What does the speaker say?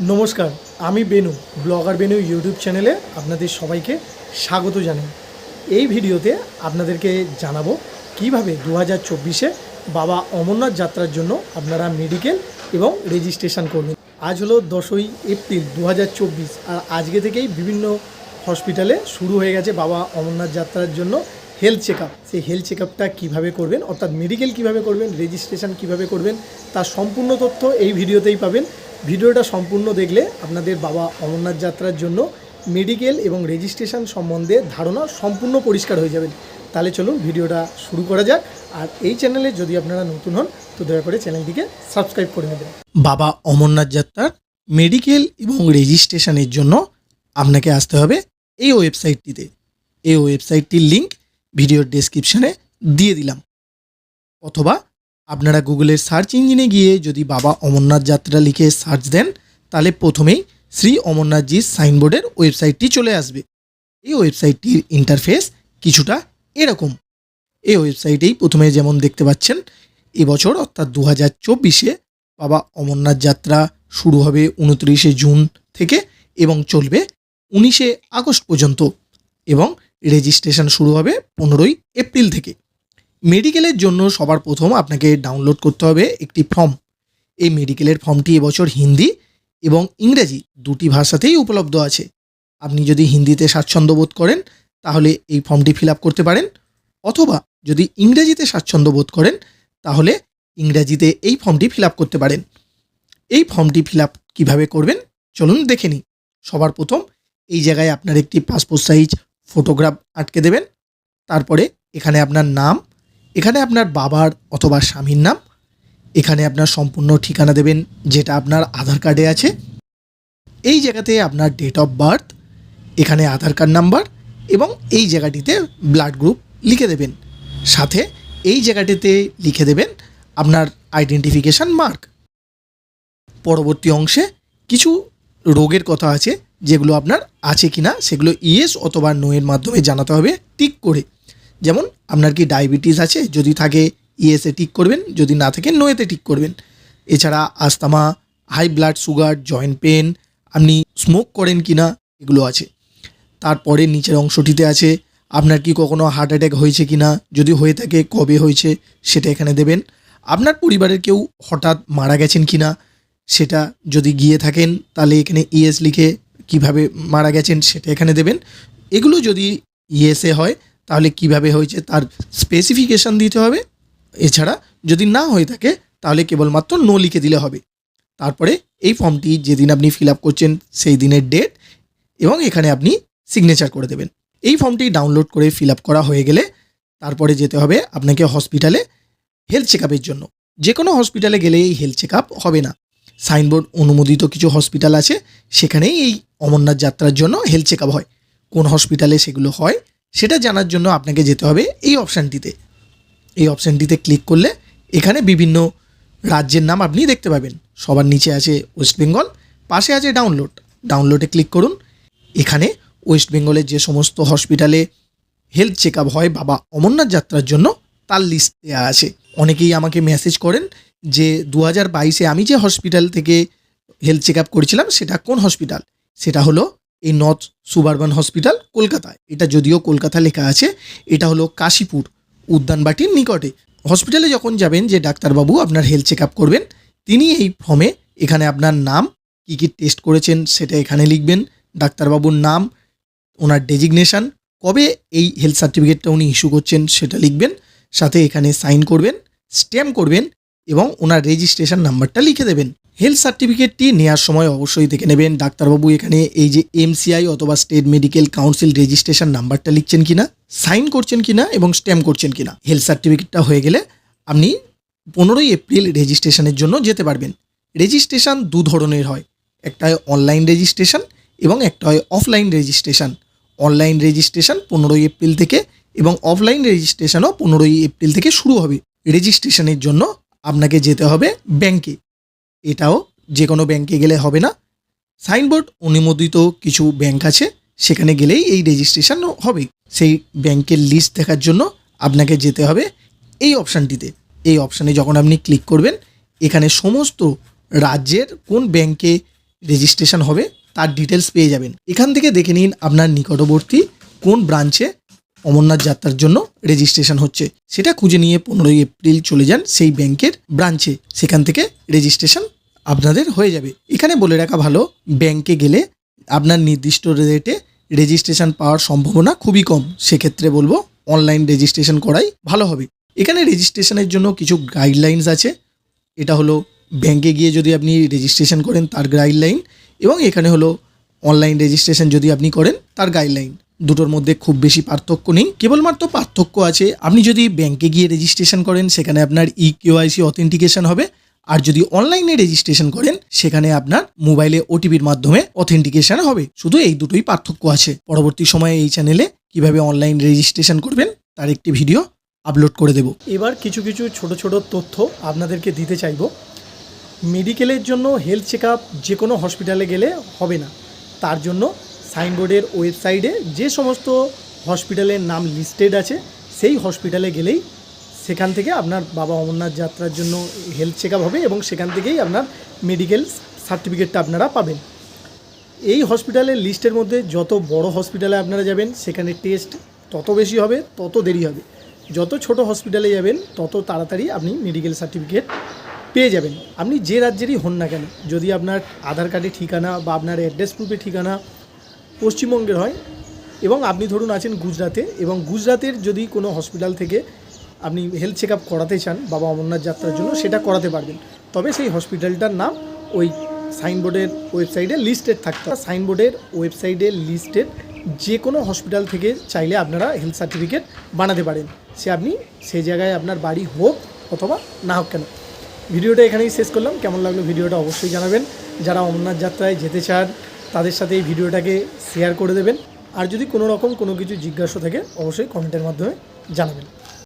নমস্কার, আমি Benu, blogger Benu YouTube চ্যানেলে আপনাদের সবাইকে স্বাগত জানাই। এই ভিডিওতে আপনাদেরকে জানাব কীভাবে দু হাজার চব্বিশে বাবা অমরনাথ যাত্রার জন্য আপনারা মেডিকেল এবং রেজিস্ট্রেশন করবেন আজ হলো দশই এপ্রিল দু হাজার চব্বিশ আর আজকে থেকেই বিভিন্ন হসপিটালে শুরু হয়ে গেছে বাবা অমরনাথ যাত্রার জন্য হেলথ চেক সেই হেলথ চেক আপটা কীভাবে করবেন, অর্থাৎ মেডিকেল কীভাবে করবেন, রেজিস্ট্রেশন কীভাবে করবেন, তার সম্পূর্ণ তথ্য এই ভিডিওতেই পাবেন। ভিডিওটা সম্পূর্ণ দেখলে আপনাদের বাবা অমরনাথ যাত্রার জন্য মেডিকেল এবং রেজিস্ট্রেশন সম্বন্ধে ধারণা সম্পূর্ণ পরিষ্কার হয়ে যাবেন তাহলে চলুন ভিডিওটা শুরু করা যাক। আর এই চ্যানেলে যদি আপনারা নতুন হন, তো দয়া করে চ্যানেলটিকে সাবস্ক্রাইব করে নেবেন। বাবা অমরনাথ যাত্রার মেডিকেল এবং রেজিস্ট্রেশনের জন্য আপনাকে আসতে হবে এই ওয়েবসাইটটিতে। এই ওয়েবসাইটটির লিংক ভিডিওর ডেসক্রিপশনে দিয়ে দিলাম। অথবা আপনারা গুগলের সার্চ ইঞ্জিনে গিয়ে যদি বাবা অমরনাথ যাত্রা লিখে সার্চ দেন, তাহলে প্রথমেই শ্রী অমরনাথজির সাইনবোর্ডের ওয়েবসাইটটি চলে আসবে। এই ওয়েবসাইটটির ইন্টারফেস কিছুটা এরকম। এই ওয়েবসাইটেই প্রথমে যেমন দেখতে পাচ্ছেন, এবছর অর্থাৎ দু হাজার চব্বিশে বাবা অমরনাথ যাত্রা শুরু হবে উনত্রিশে জুন থেকে এবং চলবে উনিশে আগস্ট পর্যন্ত এবং রেজিস্ট্রেশন শুরু হবে পনেরোই এপ্রিল থেকে। মেডিকেলের জন্য সবার প্রথম আপনাকে ডাউনলোড করতে হবে একটি ফর্ম এই মেডিকেলের ফর্মটি এবছর হিন্দি এবং ইংরেজি দুটি ভাষাতেই উপলব্ধ আছে। আপনি যদি হিন্দিতে স্বাচ্ছন্দ্য বোধ করেন, তাহলে এই ফর্মটি ফিল করতে পারেন। অথবা যদি ইংরেজিতে স্বাচ্ছন্দ্য বোধ করেন, তাহলে ইংরেজিতে এই ফর্মটি ফিল করতে পারেন। এই ফর্মটি ফিল আপ কীভাবে করবেন, চলুন দেখে নিই। সবার প্রথম এই জায়গায় আপনার একটি পাসপোর্ট সাইজ ফটোগ্রাফ আটকে দেবেন। তারপরে এখানে আপনার নাম এখানে আপনার বাবার অথবা স্বামীর নাম, এখানে আপনার সম্পূর্ণ ঠিকানা দেবেন, যেটা আপনার আধার কার্ডে আছে। এই জায়গাতে আপনার ডেট অফ বার্থ এখানে আধার কার্ড নাম্বার এবং এই জায়গাটিতে ব্লাড গ্রুপ লিখে দেবেন। সাথে এই জায়গাটিতে লিখে দেবেন আপনার আইডেন্টিফিকেশান মার্ক পরবর্তী অংশে কিছু রোগের কথা আছে, যেগুলো আপনার আছে কিনা, সেগুলো ইয়েস অথবা নোয়ের মাধ্যমে জানাতে হবে। টিক করে যেমন আপনার কি ডায়াবেটিস আছে, যদি থাকে ইয়েসে টিক করবেন, যদি না থাকে নোয়েতে টিক করবেন। এছাড়া asthma, high blood sugar, joint pain আপনি স্মোক করেন কি না এগুলো আছে। তারপরে নিচের অংশটিতে আছে, আপনার কি কখনো হার্ট অ্যাটাক হয়েছে কি না যদি হয়ে থাকে, কবে হয়েছে, সেটা এখানে দেবেন। আপনার পরিবারের কেউ হঠাৎ মারা গেছেন কি না সেটা যদি গিয়ে থাকেন, তাহলে এখানে ইএস লিখে কীভাবে মারা গেছেন, সেটা এখানে দেবেন। এগুলো যদি ইএসএ হয় তাহলে কীভাবে হয়েছে? তার স্পেসিফিকেশান দিতে হবে। এছাড়া যদি না হয়ে থাকে, তাহলে কেবলমাত্র নো লিখে দিলে হবে। তারপরে এই ফর্মটি যেদিন আপনি ফিল আপ করছেন, সেই দিনের ডেট এবং এখানে আপনি সিগনেচার করে দেবেন। এই ফর্মটি ডাউনলোড করে ফিল আপ করা হয়ে গেলে তারপরে যেতে হবে আপনাকে হসপিটালে হেলথ চেক জন্য। যে কোনো হসপিটালে গেলে এই হেলথ চেক হবে না। সাইনবোর্ড অনুমোদিত কিছু হসপিটাল আছে, সেখানেই এই অমরনাথ যাত্রার জন্য হেলথ চেক হয়। কোন হসপিটালে সেগুলো হয় সেটা জানার জন্য আপনাকে যেতে হবে এই অপশানটিতে। এই অপশানটিতে ক্লিক করলে এখানে বিভিন্ন রাজ্যের নাম আপনি দেখতে পাবেন। সবার নিচে আছে ওয়েস্ট বেঙ্গল, পাশে আছে ডাউনলোড। ডাউনলোডে ক্লিক করুন। এখানে ওয়েস্ট বেঙ্গলের যে সমস্ত হসপিটালে হেলথ চেক হয় বাবা অমরনাথ যাত্রার জন্য, তার লিস্ট দেওয়া আছে। অনেকেই আমাকে মেসেজ করেন যে দু হাজার বাইশে আমি যে হসপিটাল থেকে হেলথ চেক আপ করেছিলাম, সেটা কোন হসপিটাল সেটা হলো এই নর্থ সুবারবান হসপিটাল কলকাতায়। এটা যদিও কলকাতা লেখা আছে, এটা হলো কাশীপুর উদ্যানবাটির নিকটে। হসপিটালে যখন যাবেন, যে ডাক্তারবাবু আপনার হেলথ চেক আপ করবেন, তিনি এই ফর্মে এখানে আপনার নাম, কী কী টেস্ট করেছেন, সেটা এখানে লিখবেন, ডাক্তারবাবুর নাম, ওনার ডেজিগনেশন কবে এই হেলথ সার্টিফিকেটটা উনি ইস্যু করছেন, সেটা লিখবেন, সাথে এখানে সাইন করবেন স্ট্যাম্প করবেন, এবং ওনার রেজিস্ট্রেশন নাম্বারটা লিখে দেবেন। হেলথ সার্টিফিকেটটি নেওয়ার সময় অবশ্যই দেখে নেবেন। ডাক্তারবাবু এখানে এই যে এমসিআই অথবা স্টেট মেডিকেল কাউন্সিল রেজিস্ট্রেশন নাম্বারটা লিখছেন কিনা সাইন করছেন কিনা এবং স্ট্যাম্প করছেন কিনা হেলথ সার্টিফিকেটটা হয়ে গেলে আপনি পনেরোই এপ্রিল রেজিস্ট্রেশনের জন্য যেতে পারবেন। রেজিস্ট্রেশন দু ধরনের হয়, একটা হয় অনলাইন রেজিস্ট্রেশন এবং একটা হয় অফলাইন রেজিস্ট্রেশন অনলাইন রেজিস্ট্রেশন পনেরোই এপ্রিল থেকে এবং অফলাইন রেজিস্ট্রেশনও পনেরোই এপ্রিল থেকে শুরু হবে। রেজিস্ট্রেশনের জন্য আপনাকে যেতে হবে ব্যাংকে এটাও যে কোনো ব্যাংকে গেলে হবে না। সাইনবোর্ড অনুমোদিত কিছু ব্যাংক আছে, সেখানে গেলেই এই রেজিস্ট্রেশন হবে। সেই ব্যাংকের লিস্ট দেখার জন্য আপনাকে যেতে হবে এই অপশানটিতে এই অপশানে যখন আপনি ক্লিক করবেন, এখানে সমস্ত রাজ্যের কোন ব্যাংকে রেজিস্ট্রেশন হবে, তার ডিটেলস পেয়ে যাবেন। এখান থেকে দেখে নিন আপনার নিকটবর্তী কোন ব্রাঞ্চে অমরনাথ যাত্রার জন্য রেজিস্ট্রেশন হচ্ছে। সেটা খুঁজে নিয়ে পনেরোই এপ্রিল চলে যান সেই ব্যাংকের ব্রাঞ্চে সেখান থেকে রেজিস্ট্রেশন আপনাদের হয়ে যাবে। এখানে বলে রাখা ভালো ব্যাংকে গেলে আপনার নির্দিষ্ট রেটে রেজিস্ট্রেশন পাওয়ার সম্ভাবনা খুবই কম। সেক্ষেত্রে বলব অনলাইন রেজিস্ট্রেশন করাই ভালো হবে। এখানে রেজিস্ট্রেশনের জন্য কিছু গাইডলাইন্স আছে। এটা হলো ব্যাংকে গিয়ে যদি আপনি রেজিস্ট্রেশন করেন তার গাইডলাইন এবং এখানে হলো অনলাইন রেজিস্ট্রেশন যদি আপনি করেন তার গাইডলাইন দুটোর মধ্যে খুব বেশি পার্থক্য নেই। কেবলমাত্র পার্থক্য আছে, আপনি যদি ব্যাংকে গিয়ে রেজিস্ট্রেশন করেন, সেখানে আপনার ই কেওয়াইসি অথেন্টিকেশন হবে। আর যদি অনলাইনে রেজিস্ট্রেশন করেন, সেখানে আপনার মোবাইলে ওটিপির মাধ্যমে অথেন্টিকেশন হবে। শুধু এই দুটোই পার্থক্য আছে। পরবর্তী সময়ে এই চ্যানেলে কীভাবে অনলাইন রেজিস্ট্রেশন করবেন, তার একটি ভিডিও আপলোড করে দেব। এবার কিছু কিছু ছোট ছোট তথ্য আপনাদেরকে দিতে চাইব। মেডিকেলের জন্য হেলথ চেক যে কোনো হসপিটালে গেলে হবে না। তার জন্য সাইনবোর্ডের ওয়েবসাইটে যে সমস্ত হসপিটালের নাম লিস্টেড আছে, সেই হসপিটালে গেলেই সেখান থেকে আপনার বাবা অমরনাথ যাত্রার জন্য হেলথ চেক হবে এবং সেখান থেকেই আপনার মেডিকেল সার্টিফিকেটটা আপনারা পাবেন। এই হসপিটালের লিস্টের মধ্যে যত বড় হসপিটালে আপনারা যাবেন, সেখানে টেস্ট তত বেশি হবে, তত দেরি হবে। যত ছোট হসপিটালে যাবেন, তত তাড়াতাড়ি আপনি মেডিকেল সার্টিফিকেট পেয়ে যাবেন। আপনি যে রাজ্যেরই হন না কেন, যদি আপনার আধার কার্ডে ঠিকানা বা আপনার অ্যাড্রেস প্রুফে ঠিকানা পশ্চিমবঙ্গের হয় এবং আপনি ধরুন আছেন গুজরাতে এবং গুজরাতের যদি কোনো হসপিটাল থেকে আপনি হেলথ চেক আপ করাতে চান বাবা অমরনাথ যাত্রার জন্য, সেটা করাতে পারবেন। তবে সেই হসপিটালটার নাম ওই সাইনবোর্ডের ওয়েবসাইটে লিস্টেড থাকতে হবে। সাইনবোর্ডের ওয়েবসাইটে লিস্টেড যে কোনো হসপিটাল থেকে চাইলে আপনারা হেলথ সার্টিফিকেট বানাতে পারেন। সে আপনি সেই জায়গায় আপনার বাড়ি হোক অথবা না হোক কেন। ভিডিওটা এখানেই শেষ করলাম। কেমন লাগল ভিডিওটা অবশ্যই জানাবেন। যারা অমরনাথ যাত্রায় যেতে চান তাদের সাথে এই ভিডিওটাকে শেয়ার করে দেবেন। আর যদি কোনো রকম কোনো কিছু জিজ্ঞাসা থাকে, অবশ্যই কমেন্টের মাধ্যমে জানাবেন।